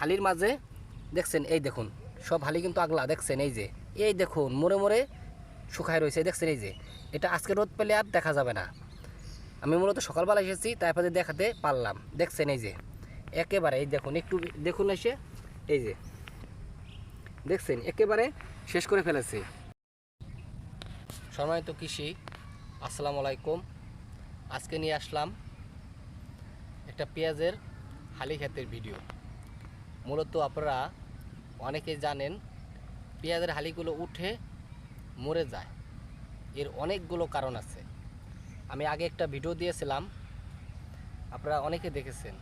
হালির মাঝে, দেখছেন, এই দেখুন, সব হালি কিন্তু আগলা, দেখছেন, এই যে, এই দেখুন, মোড়ে মোড়ে শুকায় রয়েছে দেখছেন, এই যে, এটা আজকে রোদ পেলে আর দেখা যাবে না। আমি মূলত সকালবেলা এসেছি আপনাদের দেখাতে পারলাম, দেখছেন, এই যে, একেবারে, এই দেখুন, একটু দেখুন এসে, এই যে, দেখছেন, একেবারে শেষ করে ফেলেছে। সম্মানিত কৃষি, আসসালামু আলাইকুম। আজকে নিয়ে আসলাম একটা পেঁয়াজের হালি ক্ষেতের ভিডিও। মূলত আপনারা অনেকেই জানেন, পেঁয়াজের হালিগুলো উঠে মরে যায়। এর অনেকগুলো কারণ আছে। আমি আগে একটা ভিডিও দিয়েছিলাম, আপনারা অনেকে দেখেছেন।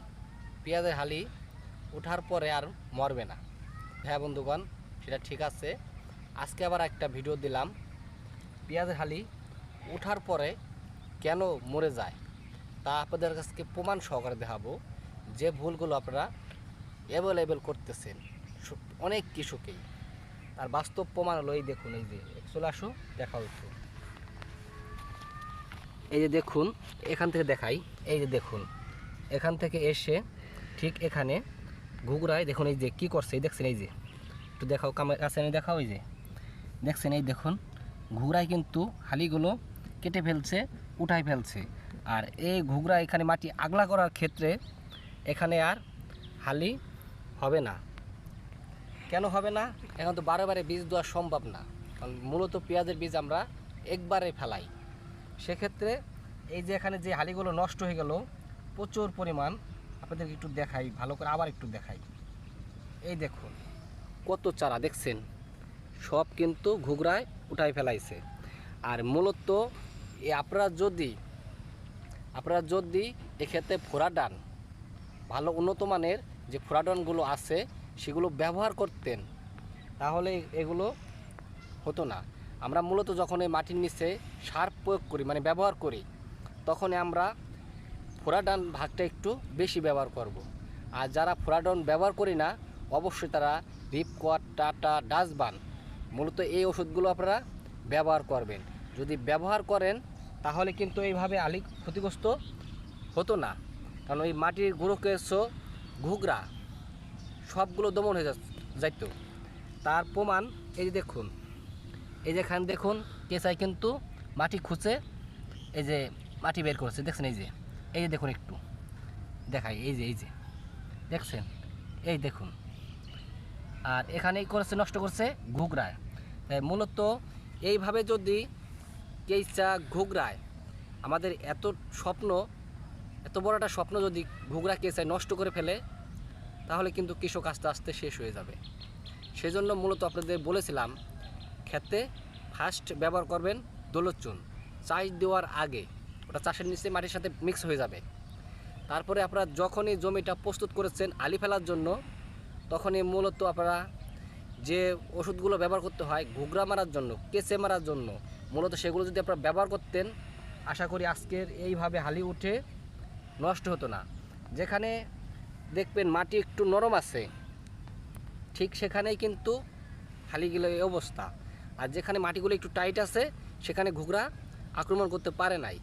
পেঁয়াজের হালি ওঠার পরে আর মরবে না। হ্যাঁ বন্ধুগণ, সেটা ঠিক আছে। আজকে আবার একটা ভিডিও দিলাম, পেঁয়াজের হালি ওঠার পরে কেন মরে যায়? তা আপনাদের কাছকে প্রমাণ সহকারে দেখাবো। যে ভুলগুলো আপনারা অ্যাভেলেবেল করতেছেন। অনেক কৃষকেই। তার বাস্তব প্রমাণ হলো এই দেখুন, এই যে, চলে আসো, দেখা হচ্ছে। এই যে দেখুন, এখান থেকে দেখাই, এই যে দেখুন, এখান থেকে এসে ঠিক এখানে ঘুগরায় দেখুন, এই যে কী করছে, এই দেখছেন, এই যে, একটু দেখাও কাছে দেখাও, এই যে, দেখছেন, এই দেখুন ঘুগরায় কিন্তু হালিগুলো কেটে ফেলছে উঠাই ফেলছে। আর এই ঘুগরা এখানে মাটি আগলা করার ক্ষেত্রে এখানে আর হালি হবে না। কেন হবে না? এখন তো বারে বারে বীজ দেওয়া সম্ভব না। কারণ মূলত পেঁয়াজের বীজ আমরা একবারে ফেলাই। সেক্ষেত্রে এই যে এখানে যে হালিগুলো নষ্ট হয়ে গেল, প্রচুর পরিমাণ, আপনাদেরকে একটু দেখাই, ভালো করে আবার একটু দেখাই। এই দেখুন, কত চারা দেখছেন? সব কিন্তু ঘুগরায় উঠাই ফেলাইছে। আর মূলত আপনারা যদি আপনারা যদি এক্ষেত্রে ফোরাডান ভালো উন্নত মানের যে ফোরাডনগুলো আছে, সেগুলো ব্যবহার করতেন, তাহলে এগুলো হতো না। আমরা মূলত যখন এই মাটির নিচে সার প্রয়োগ করি মানে ব্যবহার করি তখন আমরা ফোরাডান ভাগটা একটু বেশি ব্যবহার করব। আর যারা ফোরাডন ব্যবহার করি না, অবশ্যই তারা রিপকোয়ার টাটা ডাস্টবান মূলত এই ওষুধগুলো আপনারা ব্যবহার করবেন। যদি ব্যবহার করেন, তাহলে কিন্তু এইভাবে আলি ক্ষতিগ্রস্ত হতো না। কারণ ওই মাটির গুঁড়ো ঘুগরা, সবগুলো দমন হয়ে যাইতো। তার প্রমাণ এই যে দেখুন, এই যে এখানে দেখুন, কেঁচাই কিন্তু মাটি খুঁচে এই যে মাটি বের করেছে, দেখছেন এই যে এই যে দেখুন একটু, দেখাই, এই যে এই যে, দেখছেন? এই দেখুন, আর এখানেই করেছে, নষ্ট করছে ঘুগরায়। মূলত এইভাবে যদি কেইচা ঘুগরায় আমাদের এত স্বপ্ন এত বড় একটা স্বপ্ন যদি ঘুগরা কেঁচায় নষ্ট করে ফেলে, তাহলে কিন্তু কৃষক আস্তে আস্তে শেষ হয়ে যাবে। সেজন্য মূলত আপনাদের বলেছিলাম ক্ষেতে ফার্স্ট ব্যবহার করবেন দোলচুন। চাষ দেওয়ার আগে ওটা চাষের নিচে মাটির সাথে মিক্স হয়ে যাবে। তারপরে আপনারা যখনই জমিটা প্রস্তুত করেছেন আলি ফেলার জন্য, তখনই মূলত আপনারা যে ওষুধগুলো ব্যবহার করতে হয় ঘুগরা মারার জন্য, কেঁচে মারার জন্য, মূলত সেগুলো যদি আপনারা ব্যবহার করতেন, আশা করি আজকের এইভাবে হালি উঠে নষ্ট হতো না। যেখানে দেখবেন মাটি একটু নরম আছে, ঠিক সেখানেই কিন্তু হালিগুলো এই অবস্থা। আর যেখানে মাটিগুলো একটু টাইট আছে, সেখানে ঘুগরা আক্রমণ করতে পারে নাই।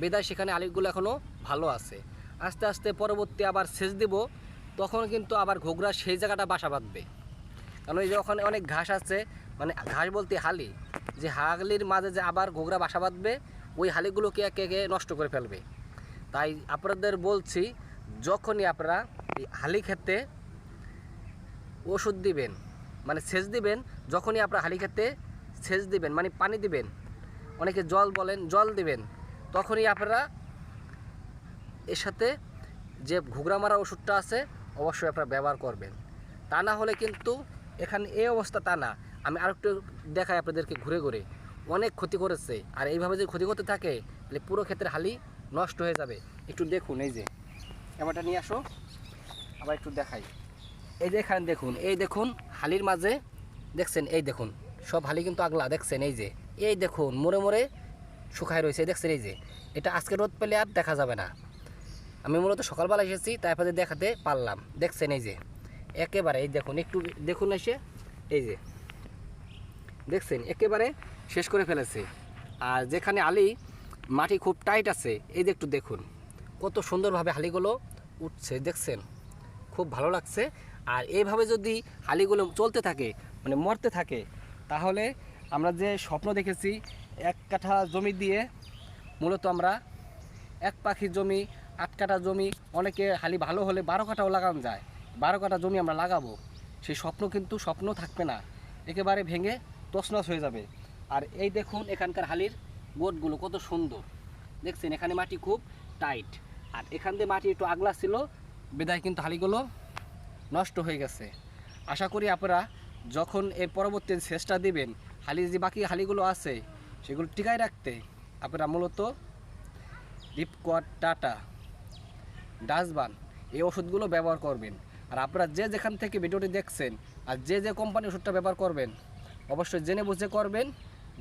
বেদায় সেখানে আলিগুলো এখনও ভালো আছে। আস্তে আস্তে পরবর্তী আবার সেচ দেব, তখন কিন্তু আবার ঘুগরা সেই জায়গাটা বাসা বাঁধবে। কারণ এই যে ওখানে অনেক ঘাস আছে মানে ঘাস বলতে হালি, যে হালির মাঝে যে আবার ঘুগরা বাসা বাঁধবে, ওই হালিগুলোকে একে একে নষ্ট করে ফেলবে। তাই আপনাদের বলছি, যখনই আপনারা এই হালি খেতে ওষুধ দিবেন মানে সেচ দিবেন, যখনই আপনারা হালি খেতে সেচ দিবেন মানে পানি দিবেন, অনেকে জল বলেন, জল দিবেন, তখনই আপনারা এর সাথে যে ঘুগরা মারা ওষুধটা আছে, অবশ্যই আপনারা ব্যবহার করবেন। তা না হলে কিন্তু এখানে এই অবস্থা তা না। আমি আরেকটু দেখাই আপনাদেরকে ঘুরে ঘুরে। অনেক ক্ষতি করেছে। আর এইভাবে যদি ক্ষতি করতে থাকে, তাহলে পুরো ক্ষেত্রে হালি নষ্ট হয়ে যাবে। একটু দেখুন, এই যে। এবারটা নিয়ে আসো, আবার একটু দেখাই। এই যে এখানে দেখুন, এই দেখুন, হালির মাঝে, দেখছেন? এই দেখুন, সব হালি কিন্তু আগলা, দেখছেন? এই যে, এই দেখুন, মোড়ে মোড়ে শুকায় রয়েছে দেখছেন? এই যে, এটা আজকে রোদ পেলে আর দেখা যাবে না। আমি মূলত সকালবেলা এসেছি আপনাদের দেখাতে পারলাম, দেখছেন? এই যে, একেবারে, এই দেখুন, একটু দেখুন এসে, এই যে, দেখছেন? একেবারে শেষ করে ফেলেছে। আর যেখানে আলি মাটি খুব টাইট আছে, এই যে একটু দেখুন। কত সুন্দরভাবে হালিগুলো উঠছে, দেখছেন? খুব ভালো লাগছে। আর এইভাবে যদি হালিগুলো চলতে থাকে মানে মরতে থাকে, তাহলে আমরা যে স্বপ্ন দেখেছি, এক কাঠা জমি দিয়ে মূলত আমরা এক পাখির জমি, আট কাঠা জমি, অনেকে হালি ভালো হলে বারো কাঠাও লাগানো যায়। বারো কাঠা জমি আমরা লাগাবো। সেই স্বপ্ন কিন্তু স্বপ্ন থাকবে না। একেবারে ভেঙে তছনছ হয়ে যাবে। আর এই দেখুন এখানকার হালির বোটগুলো কত সুন্দর। দেখছেন, এখানে মাটি খুব টাইট। আর এখান দিয়ে মাটি একটু আগলা ছিল, বেদায় কিন্তু হালিগুলো নষ্ট হয়ে গেছে। আশা করি আপনারা যখন এর পরবর্তী চেষ্টা দিবেন, হালি যে বাকি হালিগুলো আছে, সেগুলো টিকায় রাখতে আপনারা মূলত রিপকট টাটা ডাস্টবান এই ওষুধগুলো ব্যবহার করবেন। আর আপনারা যে যেখান থেকে ভিডিওটি দেখছেন আর যে যে কোম্পানি ওষুধটা ব্যবহার করবেন, অবশ্যই জেনে বুঝে করবেন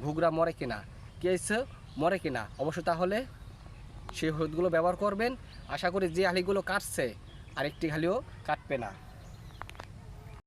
ঘুগরা মরে কিনা। কেসে মরে কিনা? অবশ্য তাহলে সেই হলুদগুলো ব্যবহার করবেন। আশা করি যে হালিগুলো কাটছে, আরেকটি হালিও কাটবে না।